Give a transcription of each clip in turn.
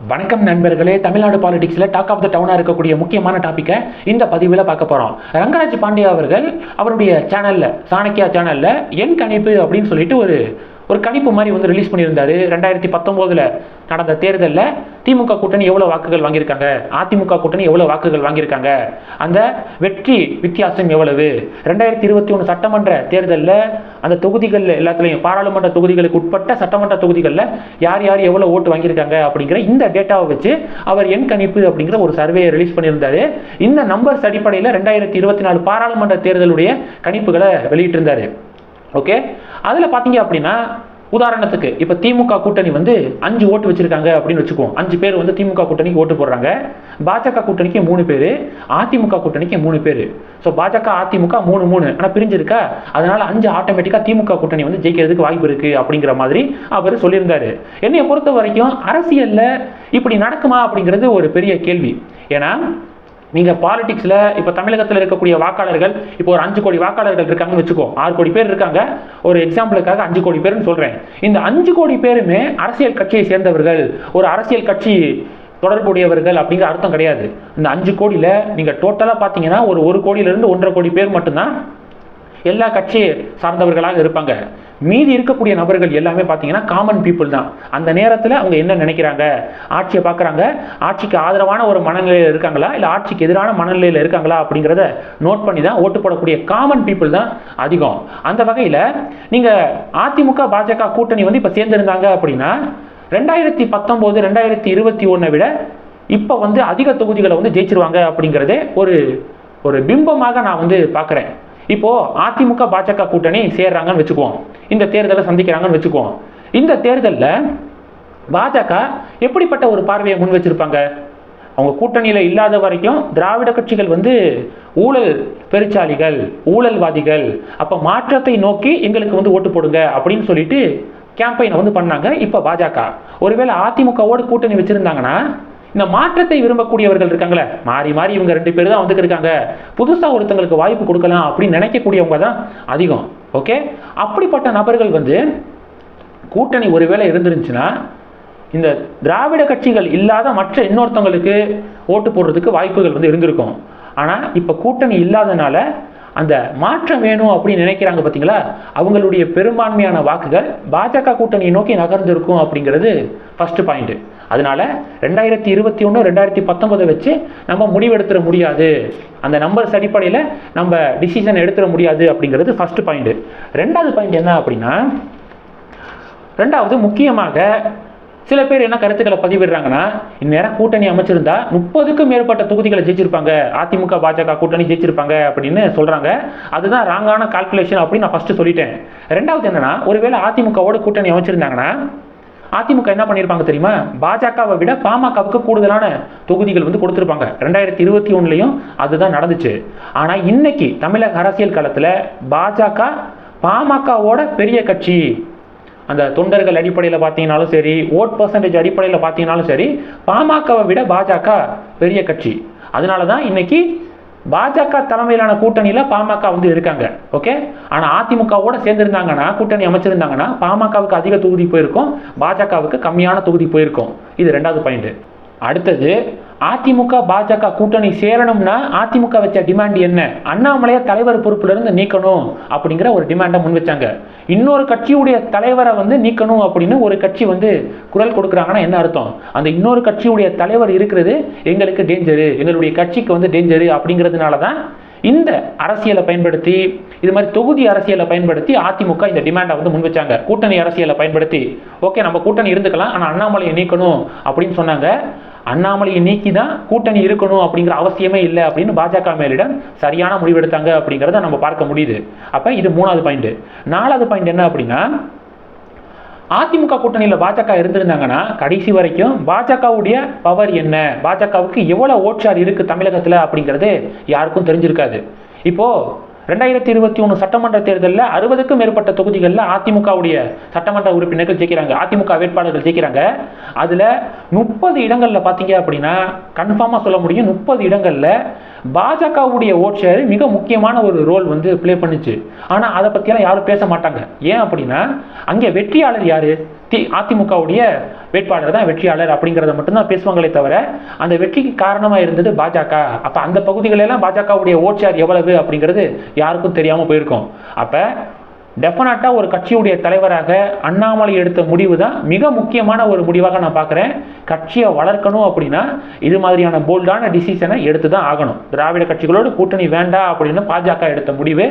வணக்கம் நண்பர்களே தமிழ்நாடு பாலிடிக்ஸில் டாக் ஆஃப் த டவுனாக இருக்கக்கூடிய முக்கியமான டாப்பிக்கை இந்த பதிவில் பார்க்க போகிறோம் ரங்கராஜ் பாண்டியா அவர்கள் அவருடைய சேனலில் சாணக்கியா சேனலில் என் கணிப்பு அப்படின்னு சொல்லிட்டு ஒரு ஒரு கணிப்பு மாதிரி வந்து ரிலீஸ் பண்ணியிருந்தார். ரெண்டாயிரத்தி பத்தொம்போதில் நடந்த தேர்தலில் திமுக கூட்டணி எவ்வளோ வாக்குகள் வாங்கியிருக்காங்க? அதிமுக கூட்டணி எவ்வளோ வாக்குகள் வாங்கியிருக்காங்க? அந்த வெற்றி வித்தியாசம் எவ்வளவு? ரெண்டாயிரத்தி இருபத்தி ஒன்று சட்டமன்ற தேர்தலில் அந்த தொகுதிகள் எல்லாத்துலேயும் பாராளுமன்ற தொகுதிகளுக்கு உட்பட்ட சட்டமன்ற தொகுதிகளில் யார் யார் எவ்வளோ ஓட்டு வாங்கியிருக்காங்க அப்படிங்கிற இந்த டேட்டாவை வச்சு அவர் எண் கணிப்பு அப்படிங்கிற ஒரு சர்வேயை ரிலீஸ் பண்ணியிருந்தாரு. இந்த நம்பர்ஸ் அடிப்படையில் ரெண்டாயிரத்தி இருபத்தி நாலு பாராளுமன்ற தேர்தலுடைய கணிப்புகளை வெளியிட்டிருந்தாரு. ஓகே அதில் பார்த்தீங்க அப்படின்னா உதாரணத்துக்கு இப்போ திமுக கூட்டணி வந்து அஞ்சு ஓட்டு வச்சிருக்காங்க அப்படின்னு வச்சுக்குவோம் அஞ்சு பேர் வந்து திமுக கூட்டணிக்கு ஓட்டு போடுறாங்க. பாஜக கூட்டணிக்கு மூணு பேர் அதிமுக கூட்டணிக்கு மூணு பேர். ஸோ பாஜக அதிமுக மூணு மூணு. ஆனால் பிரிஞ்சிருக்கா? அதனால அஞ்சு ஆட்டோமேட்டிக்காக திமுக கூட்டணி வந்து ஜெயிக்கிறதுக்கு வாய்ப்பு இருக்கு அப்படிங்கிற மாதிரி அவர் சொல்லியிருந்தாரு. என்னைய பொறுத்த வரைக்கும் அரசியலில் இப்படி நடக்குமா அப்படிங்கிறது ஒரு பெரிய கேள்வி. ஏன்னா நீங்கள் பாலிடிக்ஸில் இப்போ தமிழகத்தில் இருக்கக்கூடிய வாக்காளர்கள் இப்போ ஒரு அஞ்சு கோடி வாக்காளர்கள் இருக்காங்கன்னு வச்சுக்கோ ஆறு கோடி பேர் இருக்காங்க. ஒரு எக்ஸாம்பிளுக்காக அஞ்சு கோடி பேர்னு சொல்கிறேன் இந்த அஞ்சு கோடி பேருமே அரசியல் கட்சியை சேர்ந்தவர்கள் ஒரு அரசியல் கட்சி தொடர்புடையவர்கள் அப்படிங்கிற அர்த்தம் கிடையாது. இந்த அஞ்சு கோடியில் நீங்கள் டோட்டலாக பார்த்தீங்கன்னா ஒரு ஒரு கோடியிலேருந்து ஒன்றரை கோடி பேர் மட்டும்தான் எல்லா கட்சி சார்ந்தவர்களாக இருப்பாங்க. மீதி இருக்கக்கூடிய நபர்கள் எல்லாமே பார்த்தீங்கன்னா காமன் பீப்புள் தான். அந்த நேரத்தில் அவங்க என்ன நினைக்கிறாங்க? ஆட்சியை பார்க்குறாங்க. ஆட்சிக்கு ஆதரவான ஒரு மனநிலையில் இருக்காங்களா? இல்லை ஆட்சிக்கு எதிரான மனநிலையில் இருக்காங்களா அப்படிங்கிறத நோட் பண்ணி தான் ஓட்டு போடக்கூடிய காமன் பீப்புள் தான் அதிகம். அந்த வகையில் நீங்கள் அதிமுக பாஜக கூட்டணி வந்து இப்போ சேர்ந்திருந்தாங்க அப்படின்னா ரெண்டாயிரத்தி பத்தொம்போது ரெண்டாயிரத்தி இருபத்தி ஒன்றை விட இப்போ வந்து அதிக தொகுதிகளை வந்து ஜெயிச்சிருவாங்க அப்படிங்கிறதே ஒரு ஒரு பிம்பமாக நான் வந்து பார்க்குறேன். இப்போ அதிமுக பாஜக கூட்டணி சேர்றாங்கன்னு வச்சுக்குவோம். இந்த தேர்தலை சந்திக்கிறாங்கன்னு வச்சுக்குவோம். இந்த தேர்தலில் பாஜக எப்படிப்பட்ட ஒரு பார்வையை முன் வச்சிருப்பாங்க? அவங்க கூட்டணியில் இல்லாத வரைக்கும் திராவிட கட்சிகள் வந்து ஊழல் பெருச்சாலிகள் ஊழல்வாதிகள். அப்போ மாற்றத்தை நோக்கி எங்களுக்கு வந்து ஓட்டு போடுங்க அப்படின்னு சொல்லிட்டு கேம்பெயினை வந்து பண்ணாங்க இப்போ பாஜக. ஒருவேளை அதிமுகவோடு கூட்டணி வச்சுருந்தாங்கன்னா இந்த மாற்றத்தை விரும்பக்கூடியவர்கள் இருக்காங்களே மாறி மாறி இவங்க ரெண்டு பேர் தான் வந்துட்டு இருக்காங்க. புதுசாக ஒருத்தங்களுக்கு வாய்ப்பு கொடுக்கலாம் அப்படின்னு நினைக்கக்கூடியவங்க தான் அதிகம் ஓகே அப்படிப்பட்ட நபர்கள் வந்து கூட்டணி ஒருவேளை இருந்துருந்துச்சுன்னா இந்த திராவிட கட்சிகள் இல்லாத மற்ற இன்னொருத்தவங்களுக்கு ஓட்டு போடுறதுக்கு வாய்ப்புகள் வந்து இருந்திருக்கும். ஆனால் இப்போ கூட்டணி இல்லாதனால அந்த மாற்றம் வேணும் அப்படின்னு நினைக்கிறாங்க பார்த்தீங்களா அவங்களுடைய பெரும்பான்மையான வாக்குகள் பாஜக கூட்டணியை நோக்கி நகர்ந்திருக்கும் அப்படிங்கிறது ஃபஸ்ட்டு பாயிண்ட்டு அதனால ரெண்டாயிரத்தி இருபத்தி ஒன்று ரெண்டாயிரத்தி பத்தொன்பதை வச்சு நம்ம முடிவெடுத்துட முடியாது. அந்த நம்பர்ஸ் அடிப்படையில் நம்ம டிசிஷன் எடுத்துட முடியாது அப்படிங்கிறது ஃபர்ஸ்ட் பாயிண்ட் ரெண்டாவது பாயிண்ட் என்ன அப்படின்னா ரெண்டாவது முக்கியமாக சில பேர் என்ன கருத்துக்களை பதிவிடுறாங்கன்னா இந்நேரம் கூட்டணி அமைச்சிருந்தா முப்பதுக்கும் மேற்பட்ட தொகுதிகளை ஜெயிச்சிருப்பாங்க. அதிமுக பாஜக கூட்டணி ஜெயிச்சிருப்பாங்க அப்படின்னு சொல்கிறாங்க அதுதான் ராங்கான கால்குலேஷன் அப்படின்னு நான் ஃபஸ்ட்டு சொல்லிட்டேன். ரெண்டாவது என்னன்னா ஒருவேளை அதிமுகவோட கூட்டணி அமைச்சிருந்தாங்கன்னா அதிமுக என்ன பண்ணியிருப்பாங்க தெரியுமா? பாஜகவை விட பாமகவுக்கு கூடுதலான தொகுதிகள் வந்து கொடுத்துருப்பாங்க. ரெண்டாயிரத்தி இருபத்தி ஒன்றுலையும் அதுதான் நடந்துச்சு. ஆனால் இன்னைக்கு தமிழக அரசியல் களத்தில் பாஜக பாமகவோட பெரிய கட்சி. அந்த தொண்டர்கள் அடிப்படையில் பார்த்தீங்கனாலும் சரி ஓட் பர்சன்டேஜ் அடிப்படையில் பார்த்தீங்கனாலும் சரி பாமகவை விட பாஜக பெரிய கட்சி. அதனால தான் இன்னைக்கு பாஜக தலைமையிலான கூட்டணியில் பாமக வந்து இருக்காங்க ஓகே ஆனால் அதிமுகவோட சேர்ந்துருந்தாங்கன்னா கூட்டணி அமைச்சிருந்தாங்கன்னா பாமகவுக்கு அதிக தொகுதி போயிருக்கும் பாஜகவுக்கு கம்மியான தொகுதி போயிருக்கும். இது ரெண்டாவது பாயிண்ட் அடுத்தது அதிமுக பாஜக கூட்டணி சேரணும்னா அதிமுக வச்ச டிமாண்ட் என்ன? அண்ணாமலையை தலைவர் பொறுப்பிலிருந்து நீக்கணும் அப்படிங்கிற ஒரு டிமாண்டை முன் வச்சாங்க. இன்னொரு கட்சியுடைய தலைவரை வந்து நீக்கணும் அப்படின்னு ஒரு கட்சி வந்து குரல் கொடுக்குறாங்கன்னா என்ன அர்த்தம்? அந்த இன்னொரு கட்சியுடைய தலைவர் இருக்கிறது எங்களுக்கு டேஞ்சரு எங்களுடைய கட்சிக்கு வந்து டேஞ்சரு அப்படிங்கிறதுனால தான் இந்த அரசியலை பயன்படுத்தி இது மாதிரி தொகுதி அரசியலை பயன்படுத்தி அதிமுக இந்த டிமாண்டை வந்து முன் வச்சாங்க. கூட்டணி அரசியலை பயன்படுத்தி. ஓகே நம்ம கூட்டணி இருந்துக்கலாம் ஆனால் அண்ணாமலையை நீக்கணும் அப்படின்னு சொன்னாங்க. அண்ணாமலையை நீக்கி தான் கூட்டணி இருக்கணும் அப்படிங்கிற அவசியமே இல்லை அப்படின்னு பாஜக மேலிடம் சரியான முடிவெடுத்தாங்க அப்படிங்கிறத நம்ம பார்க்க முடியுது. அப்போ இது மூணாவது பாயிண்ட் நாலாவது பாயிண்ட் என்ன அப்படின்னா அதிமுக கூட்டணியில் பாஜக இருந்திருந்தாங்கன்னா கடைசி வரைக்கும் பாஜகவுடைய பவர் என்ன? பாஜகவுக்கு எவ்வளோ ஓட்சார் இருக்குது தமிழகத்தில் அப்படிங்கிறது யாருக்கும் தெரிஞ்சிருக்காது. இப்போது ரெண்டாயிரத்தி இருபத்தி ஒன்று சட்டமன்ற தேர்தலில் அறுபதுக்கும் மேற்பட்ட தொகுதிகளில் அதிமுகவுடைய சட்டமன்ற உறுப்பினர்கள் ஜெயிக்கிறாங்க. அதிமுக வேட்பாளர்கள் ஜெயிக்கிறாங்க. அதில் முப்பது இடங்களில் பார்த்தீங்க அப்படின்னா கன்ஃபார்மாக சொல்ல முடியும். முப்பது இடங்களில் பாஜகவுடைய ஓட் ஷேர் மிக முக்கியமான ஒரு ரோல் வந்து ப்ளே பண்ணுச்சு. ஆனால் அதை பற்றியெல்லாம் யாரும் பேச மாட்டாங்க. ஏன் அப்படின்னா அங்கே வெற்றியாளர் யார்? தி அதிமுகவுடைய வேட்பாளர் தான் வெற்றியாளர் அப்படிங்கிறத மட்டும்தான் பேசுவாங்களே தவிர அந்த வெற்றிக்கு காரணமாக இருந்தது பாஜக. அப்போ அந்த பகுதிகளெல்லாம் பாஜகவுடைய ஓட்சியார் எவ்வளவு அப்படிங்கிறது யாருக்கும் தெரியாமல் போயிருக்கும். அப்போ டெஃபினட்டாக ஒரு கட்சியுடைய தலைவராக அண்ணாமலை எடுத்த முடிவு தான் மிக முக்கியமான ஒரு முடிவாக நான் பார்க்குறேன். கட்சியை வளர்க்கணும் அப்படின்னா இது மாதிரியான போல்டான டிசிஷனை எடுத்து தான் ஆகணும். திராவிட கட்சிகளோடு கூட்டணி வேண்டாம் அப்படின்னு பாஜக எடுத்த முடிவு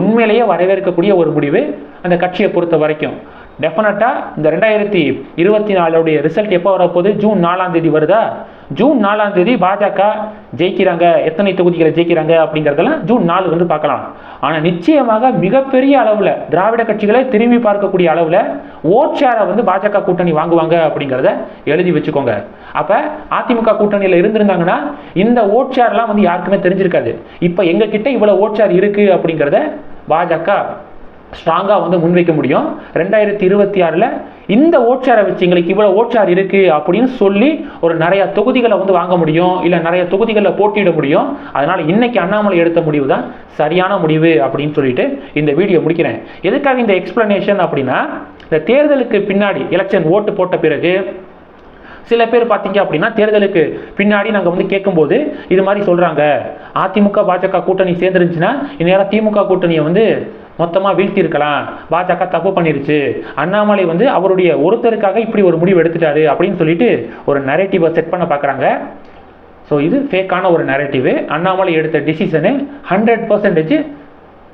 உண்மையிலேயே வரவேற்கக்கூடிய ஒரு முடிவு அந்த கட்சியை பொறுத்த வரைக்கும். டெஃபினட்டாக இந்த ரெண்டாயிரத்தி இருபத்தி நாலுடைய ரிசல்ட் எப்போ வரப்போகுது? ஜூன் நாலாம் தேதி வருதா? ஜூன் நாலாம் தேதி பாஜக ஜெயிக்கிறாங்க. எத்தனை தொகுதிகளை ஜெயிக்கிறாங்க அப்படிங்கிறதெல்லாம் ஜூன் நாலு வந்து பார்க்கலாம். ஆனால் நிச்சயமாக மிகப்பெரிய அளவில் திராவிட கட்சிகளை திரும்பி பார்க்கக்கூடிய அளவில் ஓட் ஷேரை வந்து பாஜக கூட்டணி வாங்குவாங்க அப்படிங்கிறத எழுதி வச்சுக்கோங்க. அப்போ அதிமுக கூட்டணியில் இருந்திருந்தாங்கன்னா இந்த ஓட் ஷேர்லாம் வந்து யாருக்குமே தெரிஞ்சிருக்காது. இப்போ எங்ககிட்ட இவ்வளோ ஓட் ஷேர் இருக்குது அப்படிங்கிறத பாஜக ஸ்ட்ராங்காக வந்து முன்வைக்க முடியும். ரெண்டாயிரத்தி இருபத்தி ஆறில் இந்த ஓட்சாரை வச்சு எங்களுக்கு இவ்வளோ ஓட்சார் இருக்குது அப்படின்னு சொல்லி ஒரு நிறைய தொகுதிகளை வந்து வாங்க முடியும். இல்லை நிறைய தொகுதிகளில் போட்டியிட முடியும். அதனால் இன்றைக்கி அண்ணாமலை எடுத்த முடிவு தான் சரியான முடிவு அப்படின்னு சொல்லிட்டு இந்த வீடியோ முடிக்கிறேன். எதுக்காக இந்த எக்ஸ்ப்ளனேஷன் அப்படின்னா இந்த தேர்தலுக்கு பின்னாடி எலெக்ஷன் ஓட்டு போட்ட பிறகு சில பேர் பார்த்தீங்க அப்படின்னா தேர்தலுக்கு பின்னாடி நாங்கள் வந்து கேட்கும்போது இது மாதிரி சொல்கிறாங்க அதிமுக பாஜக கூட்டணி சேர்ந்துருந்துச்சுன்னா இந்நேரம் திமுக கூட்டணியை வந்து மொத்தமாக வீழ்த்தியிருக்கலாம். பாஜக தப்பு பண்ணிருச்சு. அண்ணாமலை வந்து அவருடைய ஒருத்தருக்காக இப்படி ஒரு முடிவு எடுத்துட்டாரு அப்படின்னு சொல்லிட்டு ஒரு நரேட்டிவை செட் பண்ண பார்க்குறாங்க ஸோ இது ஃபேக்கான ஒரு நரேட்டிவு அண்ணாமலை எடுத்த டிசிஷனு ஹண்ட்ரட் பர்சன்டேஜ்